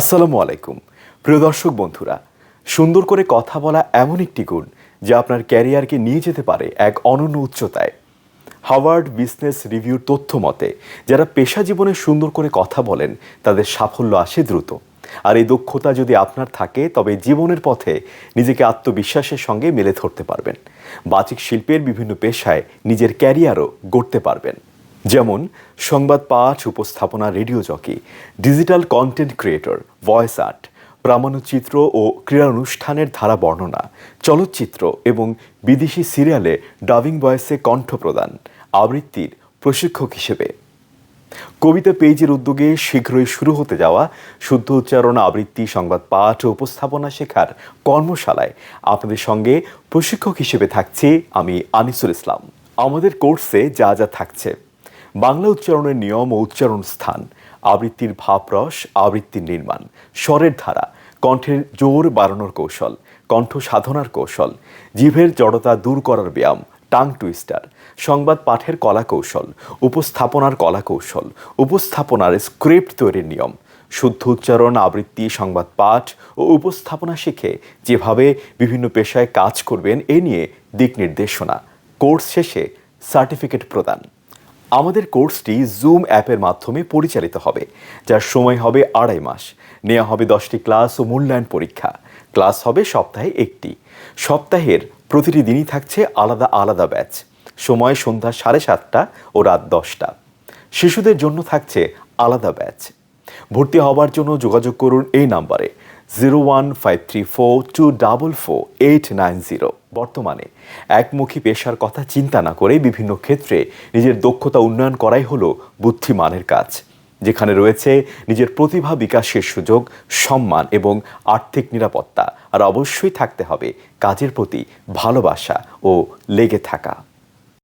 আসসালামু আলাইকুম। প্রিয় দর্শক বন্ধুরা, সুন্দর করে কথা বলা এমন একটি গুণ যা আপনার ক্যারিয়ারকে নিয়ে যেতে পারে এক অনন্য উচ্চতায়। হাওয়ার্ড বিজনেস রিভিউর তথ্য মতে, যারা পেশা জীবনে সুন্দর করে কথা বলেন, তাদের সাফল্য আসে দ্রুত। আর এই দক্ষতা যদি আপনার থাকে, তবে জীবনের পথে নিজেকে আত্মবিশ্বাসের সঙ্গে মেলে ধরতে পারবেন। বাচিক শিল্পের বিভিন্ন পেশায় নিজের ক্যারিয়ারও গড়তে পারবেন। যেমন সংবাদ পাঠ, উপস্থাপনা, radio jockey, digital content creator, voice art, প্রামাণ্যচিত্র ও ক্রীড়া অনুষ্ঠানের ধারা বর্ণনা, চলচ্চিত্র এবং বিদেশি সিরিয়ালে ডাবিং ভয়েসে কণ্ঠ প্রদান, আবৃত্তির প্রশিক্ষক হিসেবে। কবিতা পেজের উদ্যোগে শীঘ্রই শুরু হতে যাওয়া শুদ্ধ উচ্চারণ, আবৃত্তি, সংবাদ পাঠ ও উপস্থাপনা শেখার কর্মশালায় আপনাদের সঙ্গে প্রশিক্ষক হিসেবে থাকছি আমি আনিসুল ইসলাম। আমাদের কোর্সে যা যা থাকছে। বাংলা উচ্চারণের নিয়ম ও উচ্চারণ স্থান, আবৃত্তির ভাবরস, আবৃত্তির নির্মাণ, স্বরের ধারা, কণ্ঠের জোর বাড়ানোর কৌশল, কণ্ঠ সাধনার কৌশল, জিভের জড়তা দূর করার ব্যায়াম, টাং টুইস্টার, সংবাদ পাঠের কলা কৌশল, উপস্থাপনার কলা কৌশল, উপস্থাপনার স্ক্রিপ্ট তৈরির নিয়ম, শুদ্ধ উচ্চারণ, আবৃত্তি, সংবাদ পাঠ ও উপস্থাপনা শিখে যেভাবে বিভিন্ন পেশায় কাজ করবেন, এ নিয়ে দিক নির্দেশনা। কোর্স শেষে সার্টিফিকেট প্রদান। আমাদের কোর্সটি জুম অ্যাপের মাধ্যমে পরিচালিত হবে, যার সময় হবে আড়াই মাস। নেওয়া হবে দশটি ক্লাস ও মূল্যায়ন পরীক্ষা। ক্লাস হবে সপ্তাহে একটি। সপ্তাহের প্রতিটি দিনই থাকছে আলাদা আলাদা ব্যাচ। সময় সন্ধ্যা সাড়ে সাতটা ও রাত দশটা। শিশুদের জন্য থাকছে আলাদা ব্যাচ। ভর্তি হওয়ার জন্য যোগাযোগ করুন এই নাম্বারে। Zero one five three four two double four eight nine zero বর্তমানে একমুখী পেশার কথা চিন্তা না করে বিভিন্ন ক্ষেত্রে নিজের দক্ষতা উন্নয়ন করাই হলো বুদ্ধিমানের কাজ, যেখানে রয়েছে নিজের প্রতিভা বিকাশের সুযোগ, সম্মান এবং আর্থিক নিরাপত্তা। আর অবশ্যই থাকতে হবে কাজের প্রতি ভালোবাসা ও লেগে থাকা।